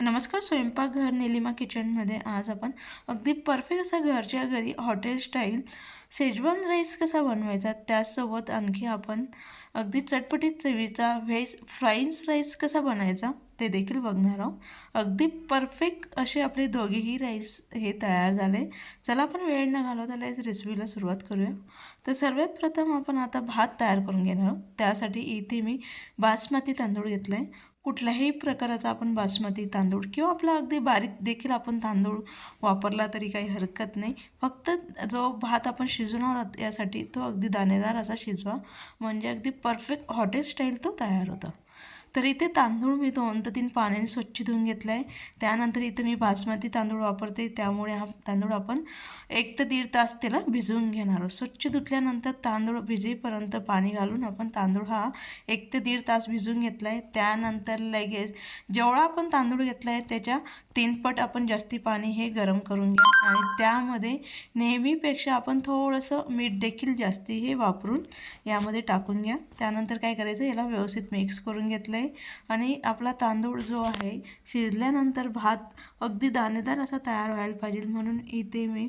नमस्कार स्वयंपाकघर निलिमा किचनमध्ये आज आपण अगदी परफेक्ट असा घरच्या घरी हॉटेल स्टाईल शेजवान राईस कसा बनवायचा त्याचसोबत आणखी आपण अगदी चटपटीत चवीचा व्हेज फ्राईज राईस कसा बनायचा ते देखील बघणार आहोत. अगदी परफेक्ट असे आपले दोघेही राईस हे तयार झाले. चला आपण वेळ न घालवता लगेच रेसिपीला सुरुवात करूया. तर सर्वात प्रथम आपण आता भात तयार करून घेणार आहोत. त्यासाठी इथे मी बासमती तांदूळ घेतला आहे कुठल्याही प्रकाराचा आपण बासमती तांदूळ किंवा आपला अगदी बारीक देखील आपण तांदूळ वापरला तरी काही हरकत नाही. फक्त जो भात आपण शिजवणार आहोत यासाठी तो अगदी दाणेदार असा शिजवा. म्हणजे अगदी परफेक्ट हॉटेल स्टाईल तो तयार होता. तर इथे तांदूळ मी दोन तर तीन पाण्याने स्वच्छ धुवून घेतला आहे त्यानंतर इथे मी बासमती तांदूळ वापरते. त्यामुळे हा तांदूळ आपण एक ते दीड तास त्याला भिजवून घेणार आहोत. स्वच्छ धुतल्यानंतर तांदूळ भिजेपर्यंत पाणी घालून आपण तांदूळ हा एक ते दीड तास भिजवून घेतला आहे त्यानंतर लगेच जेवढा आपण तांदूळ घेतला आहे त्याच्या तीनपट आपण जास्ती पाणी हे गरम करून घ्या. आणि त्यामध्ये नेहमीपेक्षा आपण थोडंसं मीठ देखील जास्ती हे वापरून यामध्ये टाकून घ्या. त्यानंतर काय करायचं? याला व्यवस्थित मिक्स करून घेतलं आहे आणि आपला तांदूळ जो आहे शिजल्यानंतर भात अगदी दाणेदार असा तयार व्हायला पाहिजे. म्हणून इथे मी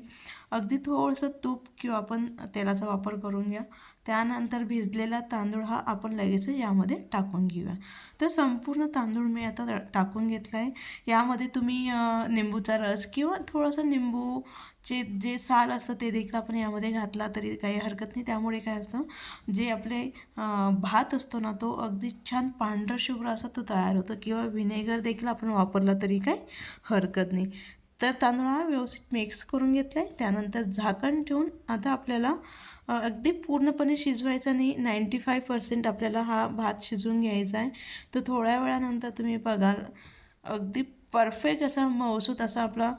अगदी थोडंसं तूप किंवा आपण तेलाचा वापर करून घ्या. त्यानंतर भिजलेला तांदूळ हा आपण लगेचच यामध्ये टाकून घेऊया. तर संपूर्ण तांदूळ मी आता टाकून घेतला आहे यामध्ये तुम्ही निंबूचा रस किंवा थोडंसं निंबू जे जे साल असतं ते देखील आपण यामध्ये घातला तरी काही हरकत नाही. त्यामुळे काय असतं जे आपले भात असतो ना तो अगदी छान पांढर शुभ्र असा तो तयार होतो किंवा व्हिनेगर देखील आपण वापरला तरी काही हरकत नाही. तर तांदूळ हा व्यवस्थित मिक्स करून घेतला आहे त्यानंतर झाकण ठेवून आता आपल्याला अगदी पूर्णपणे शिजवायचा नाही. नाईंटी फाय पर्सेंट आपल्याला हा भात शिजवून घ्यायचा आहे. तर थोड्या वेळानंतर तुम्ही बघाल अगदी परफेक्ट असा मौसूत असा आपला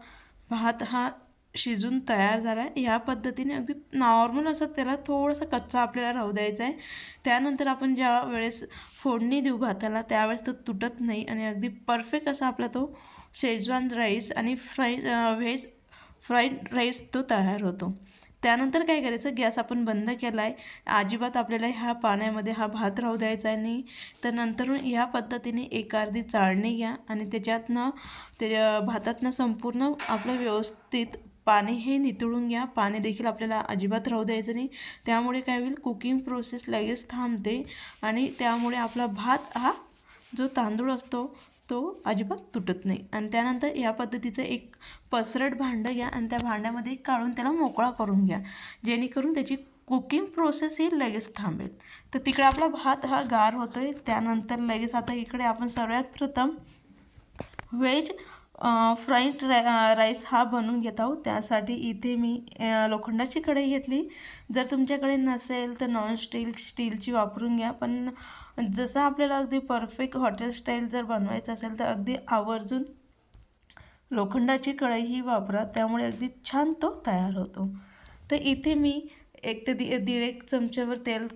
भात हा शिजून तयार झाला आहे या पद्धतीने अगदी नॉर्मल असं त्याला थोडंसं कच्चा आपल्याला राहू द्यायचा आहे. त्यानंतर आपण ज्या वेळेस फोडणी देऊ भाताला त्यावेळेस तो तुटत नाही आणि अगदी परफेक्ट असा आपला तो शेजवान राईस आणि फ्राय व्हेज फ्राईड राईस तो तयार होतो. त्यानंतर काय करायचं गॅस आपण बंद केला आहे अजिबात आपल्याला ह्या पाण्यामध्ये हा भात राहू द्यायचा आहे नाही. तर नंतर ह्या पद्धतीने एक अर्धी चाळणी घ्या आणि त्याच्यातनं ते भातातनं संपूर्ण आपलं व्यवस्थित पाणी हे नितळून घ्या. पाणी देखील आपल्याला अजिबात राहू द्यायचं नाही. त्यामुळे काय होईल कुकिंग प्रोसेस लगेच थांबते आणि त्यामुळे आपला भात हा जो तांदूळ असतो तो अजिबात तुटत नाही. आणि त्यानंतर या पद्धतीचं एक पसरट भांडं घ्या आणि त्या भांड्यामध्ये काढून त्याला मोकळा करून घ्या. जेणेकरून त्याची कुकिंग प्रोसेस ही लगेच थांबेल. तर तिकडे आपला भात हा गार होतो आहे त्यानंतर लगेच आता इकडे आपण सर्वात प्रथम व्हेज फ्राईड राय राईस हा बनवून घेत आहोत. त्यासाठी इथे मी लोखंडाची कढई घेतली. जर तुमच्याकडे नसेल तर नॉन स्टील स्टीलची वापरून घ्या. पण जसं आपल्याला अगदी परफेक्ट हॉटेल स्टाईल जर बनवायचं असेल तर अगदी आवर्जून लोखंडाची कढईही वापरा. त्यामुळे अगदी छान तो तयार होतो. तर इथे मी एक ते दि दीड एक चमच्यावर तेल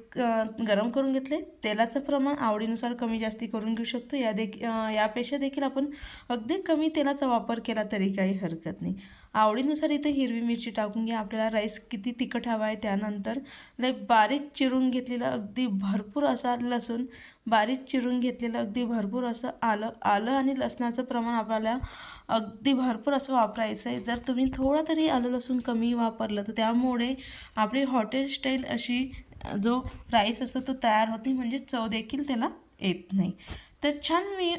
गरम करून घेतले. तेलाचं प्रमाण आवडीनुसार कमी जास्ती करून घेऊ शकतो. या देख यापेक्षा देखील आपण अगदी कमी तेलाचा वापर केला तरी काही हरकत नाही. आवडीनुसार इथे हिरवी मिरची टाकून घ्या. आपल्याला राईस किती तिखट हवा आहे त्यानंतर लय बारीक चिरून घेतलेलं अगदी भरपूर असा लसूण बारीक चिरून घेतलेलं अगदी भरपूर असं आलं आलं आणि लसणाचं प्रमाण आपल्याला अगदी भरपूर असं वापरायचं आहे. जर तुम्ही थोडं तरी आलं लसूण कमी वापरलं तर त्यामुळे आपली हॉटेल स्टाईल अशी जो राईस असतो तो तयार होते म्हणजे चव देखील त्याला येत नाही. तर छान मी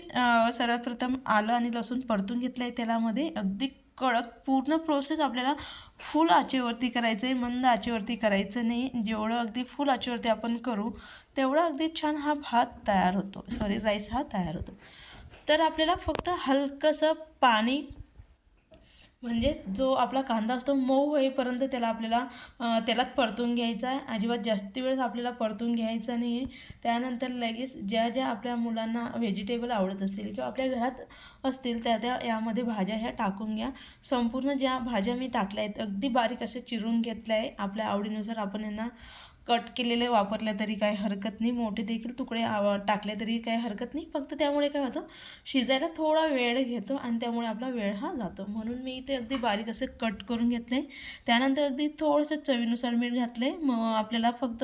सर्वप्रथम आलं आणि लसूण परतून घेतलं आहे तेलामध्ये. अगदी कडक पूर्ण प्रोसेस आपल्याला फुल आचेवरती करायचं आहे मंद आचेवरती करायचं नाही. जेवढं अगदी फुल आचेवरती आपण करू तेवढा अगदी छान हा भात तयार होतो. सॉरी राईस हा तयार होतो. तर आपल्याला फक्त हलकंसं पाणी म्हणजे जो आपला कांदा असतो मऊ होईपर्यंत त्याला आपल्याला तेलात परतून घ्यायचा आहे. अजिबात जास्ती वेळेस आपल्याला परतून घ्यायचा नाही आहे त्यानंतर लगेच ज्या ज्या आपल्या मुलांना व्हेजिटेबल आवडत असतील किंवा आपल्या घरात असतील त्या त्या यामध्ये भाज्या ह्या टाकून घ्या. संपूर्ण ज्या भाज्या मी टाकल्या आहेत अगदी बारीक असे चिरून घेतल्या आहे. आपल्या आवडीनुसार आपण यांना कट केलेले वापरले तरी काही हरकत नाही. मोठे देखील तुकडे आव टाकले तरी काही हरकत नाही. फक्त त्यामुळे काय होतं शिजायला थोडा वेळ घेतो आणि त्यामुळे आपला वेळ हा जातो. म्हणून मी इथे अगदी बारीक असे कट करून घेतले. त्यानंतर अगदी थोडंसं चवीनुसार मीठ घातले. मग आपल्याला फक्त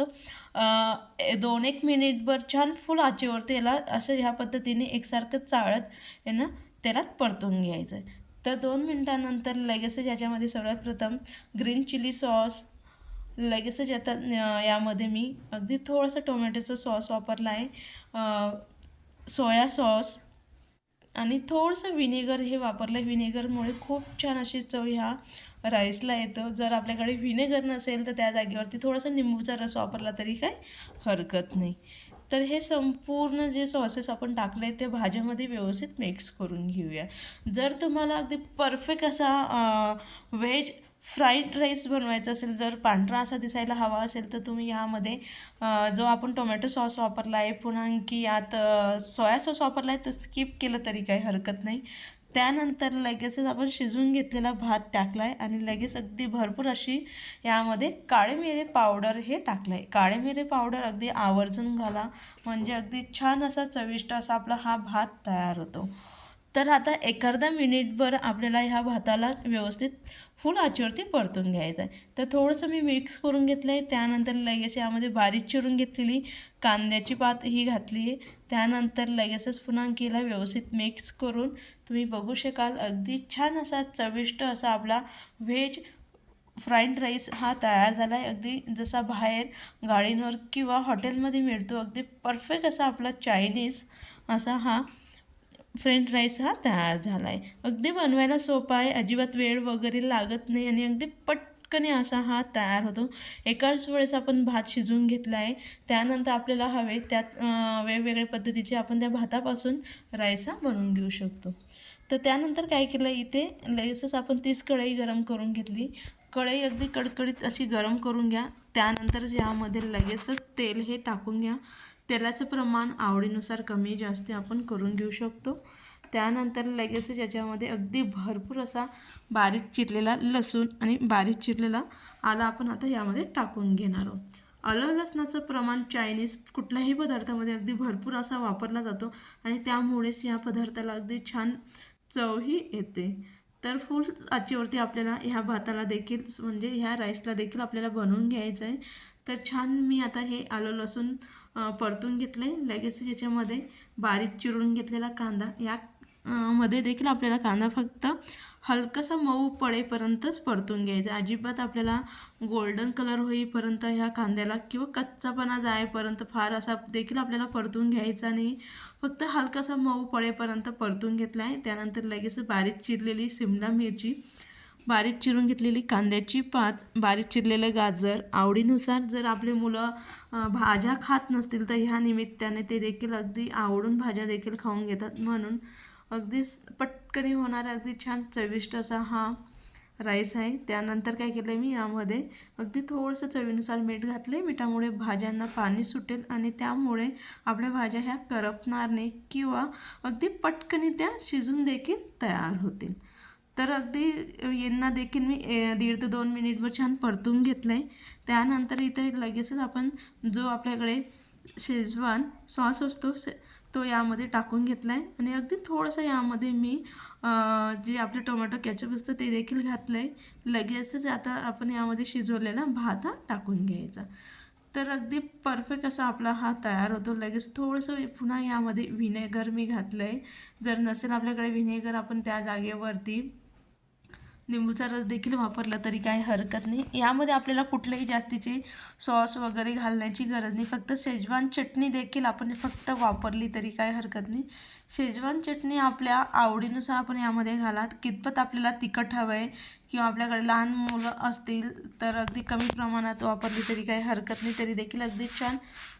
दोन एक मिनिटभर छान फुल आचेवरती याला असं ह्या पद्धतीने एकसारखं चाळत यांना त्याला परतून घ्यायचं आहे. तर दोन मिनटानंतर लगेचच याच्यामध्ये सर्वात प्रथम ग्रीन चिली सॉस लगेचच येतात. यामध्ये मी अगदी थोडंसं टोमॅटोचं सॉस वापरला आहे. सोया सॉस आणि थोडंसं विनेगर हे वापरलं आहे. विनेगरमुळे खूप छान अशी चव ह्या राईसला येतं. जर आपल्याकडे व्हिनेगर नसेल तर त्या जागेवरती थोडासा निंबूचा रस वापरला तरी काय हरकत नाही. तर हे संपूर्ण जे सॉसेस आपण टाकले ते भाज्यामध्ये व्यवस्थित मिक्स करून घेऊया. जर तुम्हाला अगदी परफेक्ट असा व्हेज फ्राईड राईस बनवायचा असेल जर पांढरा असा दिसायला हवा असेल तर तुम्ही यामध्ये जो आपण टोमॅटो सॉस वापरला आहे पुन्हा आणखी यात सोया सॉस वापरला आहे तर स्किप केलं तरी काही हरकत नाही. त्यानंतर लगेचच आपण शिजवून घेतलेला भात टाकला आहे आणि लगेच अगदी भरपूर अशी यामध्ये काळे मिरे पावडर हे टाकलं आहे काळे मिरे पावडर अगदी आवर्जून घाला म्हणजे अगदी छान असा चविष्ट असा आपला हा भात तयार होतो. तर आता एखादा मिनिटभर आपल्याला ह्या भाताला व्यवस्थित फुल आचीवरती परतून घ्यायचं आहे तर थोडंसं मी मिक्स करून घेतलं आहे त्यानंतर लगेच यामध्ये बारीक चिरून घेतलेली कांद्याची पात ही घातली आहे. त्यानंतर लगेचच पुन्हा केला व्यवस्थित मिक्स करून तुम्ही बघू शकाल अगदी छान असा चविष्ट असा आपला व्हेज फ्राईड राईस हा तयार झाला आहे अगदी जसा बाहेर गाडींवर किंवा हॉटेलमध्ये मिळतो अगदी परफेक्ट असा आपला चायनीज असा हा फ्रेंच राईस हा तयार झाला आहे अगदी बनवायला सोपा आहे अजिबात वेळ वगैरे लागत नाही आणि अगदी पटकने असा हा तयार होतो. एकाच वेळेस आपण भात शिजवून घेतला आहे त्यानंतर आपल्याला हवे त्यात वेगवेगळ्या पद्धतीचे आपण त्या भातापासून राईस हा बनवून घेऊ शकतो. तर त्यानंतर काय केलं इथे लगेचच आपण तीच कढई गरम करून घेतली. कढई अगदी कडकडीत अशी गरम करून घ्या. त्यानंतर यामध्ये लगेचच तेल हे टाकून घ्या. तेलाचं प्रमाण आवडीनुसार कमी जास्त आपण करून घेऊ शकतो. त्यानंतर लगेचच याच्यामध्ये अगदी भरपूर असा बारीक चिरलेला लसूण आणि बारीक चिरलेला आला आपण आता यामध्ये टाकून घेणार आहोत. आलं लसणाचं प्रमाण चायनीज कुठल्याही पदार्थामध्ये अगदी भरपूर असा वापरला जातो आणि त्यामुळेच या पदार्थाला अगदी छान चवही येते. तर फुल आचीवरती आपल्याला ह्या भाताला देखील म्हणजे ह्या राईसला देखील आपल्याला बनवून घ्यायचं आहे. तर छान मी आता हे आलं लसूण परतून घेतलं आहे लगेच याच्यामध्ये बारीक चिरून घेतलेला कांदा. या मध्ये देखील आपल्याला कांदा फक्त हलकासा मऊ पडेपर्यंतच परतून घ्यायचा. अजिबात आपल्याला गोल्डन कलर होईपर्यंत ह्या कांद्याला किंवा कच्चापणा जायपर्यंत फार असा देखील आपल्याला परतून घ्यायचा नाही. फक्त हलकासा मऊ पडेपर्यंत परतून घेतला आहे त्यानंतर लगेच बारीक चिरलेली सिमला मिरची बारीक चिरून घेतलेली कांद्याची पात बारीक चिरलेलं गाजर आवडीनुसार जर आपले मुलं भाज्या खात नसतील तर ह्या निमित्ताने ते देखील अगदी आवडून भाज्या देखील खाऊन घेतात. म्हणून अगदी पटकनी होणारा अगदी छान चविष्ट असा हा राईस आहे. त्यानंतर काय केलं आहे मी यामध्ये अगदी थोडंसं चवीनुसार मीठ घातले मिठामुळे भाज्यांना पाणी सुटेल आणि त्यामुळे आपल्या भाज्या ह्या करपणार नाही किंवा अगदी पटकनी त्या शिजून देखील तयार होतील. तर अगदी यांना देखील मी दीड ते दोन मिनिटभर छान परतून घेतलं आहे त्यानंतर इथे लगेचच आपण जो आपल्याकडे शेजवान सॉस असतो तो यामध्ये टाकून घेतला आहे आणि अगदी थोडंसं यामध्ये मी जे आपले टोमॅटो कॅचअप असतं ते देखील घातलं आहे लगेचच आता आपण यामध्ये शिजवलेला भात हा टाकून घ्यायचा. तर अगदी परफेक्ट असा आपला हा तयार होतो. लगेच थोडंसं पुन्हा यामध्ये व्हिनेगर मी घातलं आहे जर नसेल आपल्याकडे व्हिनेगर आपण त्या जागेवरती लिंबूचा रस देखील वापरला तरी काही हरकत नाही. यामध्ये आपल्याला कुठलेही जास्तीचे सॉस वगैरे घालण्याची गरज नाही. फक्त शेजवान चटणी देखील आपण फक्त वापरली तरी काही हरकत नाही. शेजवान चटणी आपल्या आवडीनुसार आपण यामध्ये घालात. कितपत आपल्याला तिखट हवं आहे किंवा आपल्याकडे लहान मुलं असतील तर अगदी कमी प्रमाणात वापरली तरी काही हरकत नाही तरी देखील अगदी छान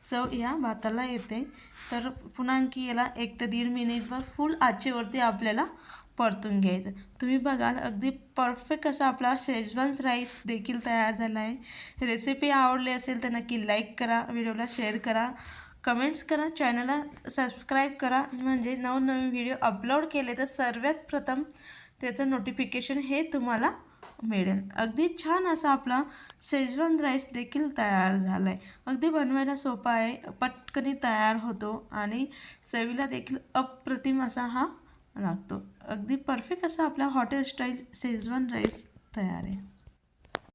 चव या भाताला येते. तर पुन्हा आणखी याला एक ते दीड मिनिटभर फुल आचेवरती आपल्याला परतून घ्यायचं तुम्ही बघाल अगदी परफेक्ट असा आपला शेजवान राईस देखील तयार झाला आहे. रेसिपी आवडली असेल तर नक्की लाईक करा व्हिडिओला शेअर करा. कमेंट्स करा चॅनलला सबस्क्राईब करा. म्हणजे नवनवीन व्हिडिओ अपलोड केले तर सर्वात प्रथम त्याचं नोटिफिकेशन हे तुम्हाला मिळेल. अगदी छान असा आपला शेजवान राईस देखील तयार झाला आहे अगदी बनवायला सोपा आहे पटकनी तयार होतो आणि चवीला देखील अप्रतिम असा हा लागतो. अगदी परफेक्ट असा आपला हॉटेल स्टाईल शेजवान राईस तयार आहे.